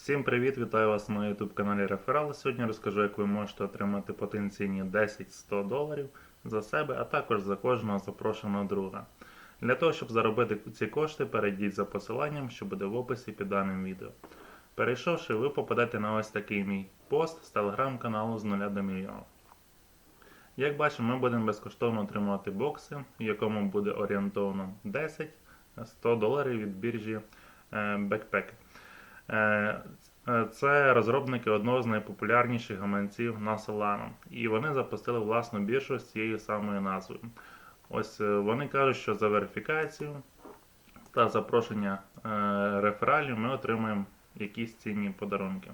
Всім привіт! Вітаю вас на YouTube каналі Реферал. Сьогодні розкажу, як ви можете отримати потенційні 10-100 доларів за себе, а також за кожного запрошеного друга. Для того, щоб заробити ці кошти, перейдіть за посиланням, що буде в описі під даним відео. Перейшовши, ви попадете на ось такий мій пост з телеграм-каналу з 0 до мільйона. Як бачимо, ми будемо безкоштовно отримувати бокси, в якому буде орієнтовно 10-100 доларів від біржі е, Backpack. Е, е, Це розробники одного з найпопулярніших гаманців на Solana. І вони запустили власну біржу з цією самою назвою. Ось е, вони кажуть, що за верифікацію та запрошення рефералів ми отримаємо якісь цінні подарунки.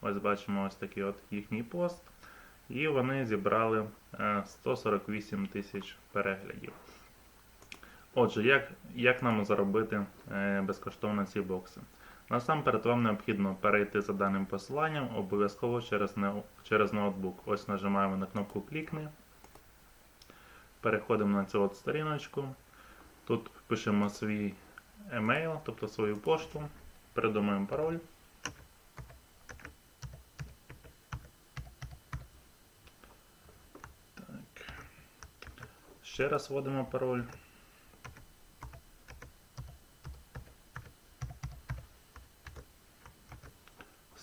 Ось бачимо ось такий от їхній пост. І вони зібрали е, 148 тисяч переглядів. Отже, як, як нам заробити безкоштовно ці бокси? Насамперед вам необхідно перейти за даним посиланням обов'язково через, нео- через ноутбук. Ось нажимаємо на кнопку Клікни. Переходимо на цю от сторіночку. Тут пишемо свій емейл, тобто свою пошту, придумаємо пароль. Так. Ще раз вводимо пароль.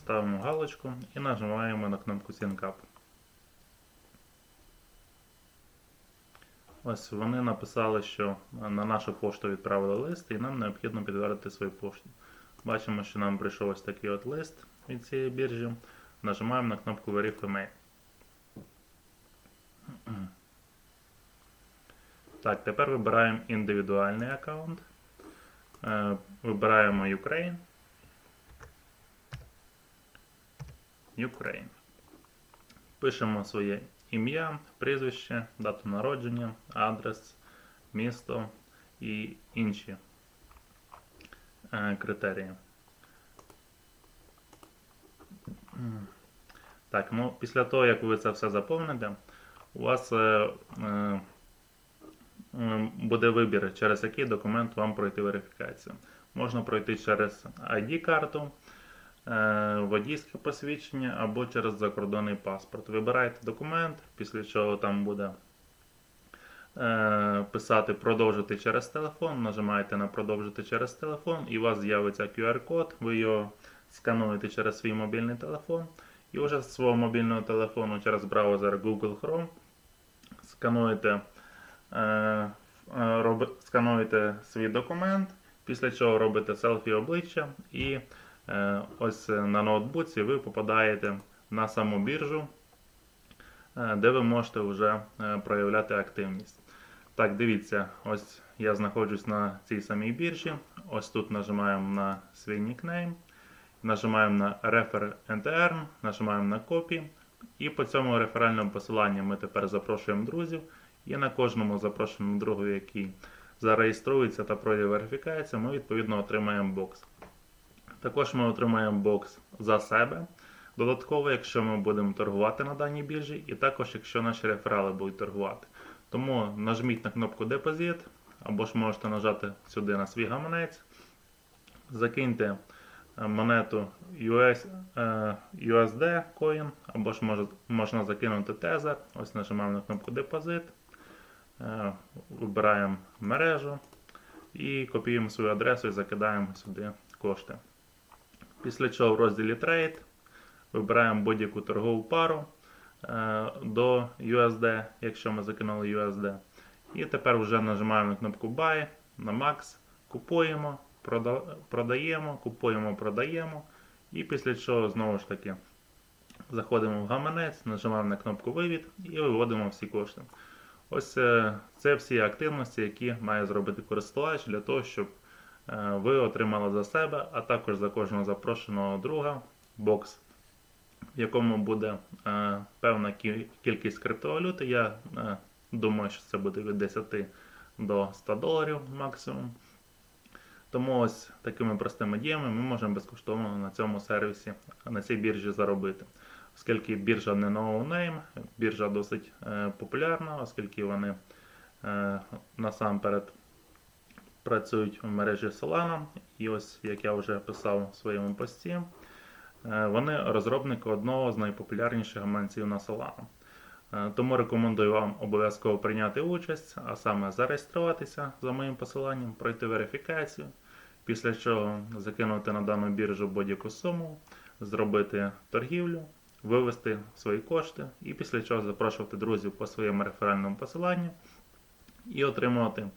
Ставимо галочку і нажимаємо на кнопку SyncUp. Ось вони написали, що на нашу пошту відправили лист, і нам необхідно підтвердити свою пошту. Бачимо, що нам прийшов ось такий от лист від цієї біржі. Нажимаємо на кнопку Verify Mail. Так, тепер вибираємо індивідуальний аккаунт. Е, Вибираємо Ukraine. Ukraine. Пишемо своє ім'я, прізвище, дату народження, адрес, місто і інші е, критерії. Так, ну після того, як ви це все заповните, у вас е, е, буде вибір, через який документ вам пройти верифікацію. Можна пройти через ID-карту, водійське посвідчення або через закордонний паспорт. Вибираєте документ, після чого там буде е, писати продовжити через телефон. Нажимаєте на продовжити через телефон, і у вас з'явиться QR-код. Ви його скануєте через свій мобільний телефон. І вже з свого мобільного телефону через браузер Google Chrome скануєте, е, е, скануєте свій документ, після чого робите селфі обличчя і Е, Ось на ноутбуці ви попадаєте на саму біржу, е, де ви можете вже е, проявляти активність. Так, дивіться, ось я знаходжусь на цій самій біржі. Ось тут нажимаємо на свій нікнейм, нажимаємо на Refer and Earn, нажимаємо на Copy. І по цьому реферальному посиланню ми тепер запрошуємо друзів. І на кожному запрошеному другу, який зареєструється та пройде верифікацію, ми відповідно отримаємо бокс. Також ми отримаємо бокс за себе. Додатково, якщо ми будемо торгувати на даній біржі, і також якщо наші реферали будуть торгувати. Тому нажміть на кнопку Депозит, або ж можете нажати сюди на свій гаманець, закиньте е, монету US, е, USD Coin, або ж можна закинути Tether. Ось нажимаємо на кнопку Депозит, е, вибираємо мережу і копіюємо свою адресу і закидаємо сюди кошти. Після чого в розділі Trade вибираємо будь-яку торгову пару е, до USD, якщо ми закинули USD. І тепер вже нажимаємо на кнопку Buy на Max, купуємо, прода- продаємо, купуємо, продаємо. І після чого знову ж таки заходимо в гаманець, нажимаємо на кнопку Вивід і виводимо всі кошти. Ось е, це всі активності, які має зробити користувач для того, щоб ви отримали за себе, а також за кожного запрошеного друга бокс, в якому буде е, певна кількість криптовалюти. Я е, думаю, що це буде від 10 до 100 доларів максимум. Тому ось такими простими діями ми можемо безкоштовно на цьому сервісі, на цій біржі заробити. Оскільки біржа не ноунейм, біржа досить е, популярна, оскільки вони е, насамперед працюють в мережі Solana. І ось, як я вже писав у своєму пості, Е, Вони розробники одного з найпопулярніших гаманців на Solana. Е, Тому рекомендую вам обов'язково прийняти участь, а саме зареєструватися за моїм посиланням, пройти верифікацію, після чого закинути на дану біржу будь-яку суму, зробити торгівлю, вивести свої кошти і після чого запрошувати друзів по своєму реферальному посиланню і отримувати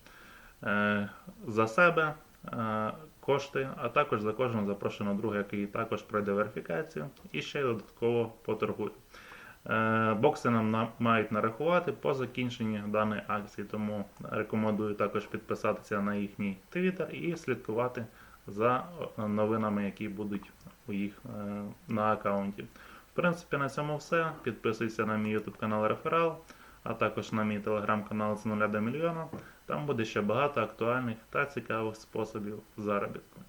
за себе е, кошти, а також за кожного запрошеного друга, який також пройде верифікацію і ще додатково поторгує. Е, Бокси нам мають нарахувати по закінченні даної акції, тому рекомендую також підписатися на їхній твіттер і слідкувати за е, новинами, які будуть у їх е, на аккаунті. В принципі, на цьому все. Підписуйся на мій YouTube канал Реферал, а також на мій телеграм-канал з 0 до мільйона. Там буде ще багато актуальних та цікавих способів заробітку.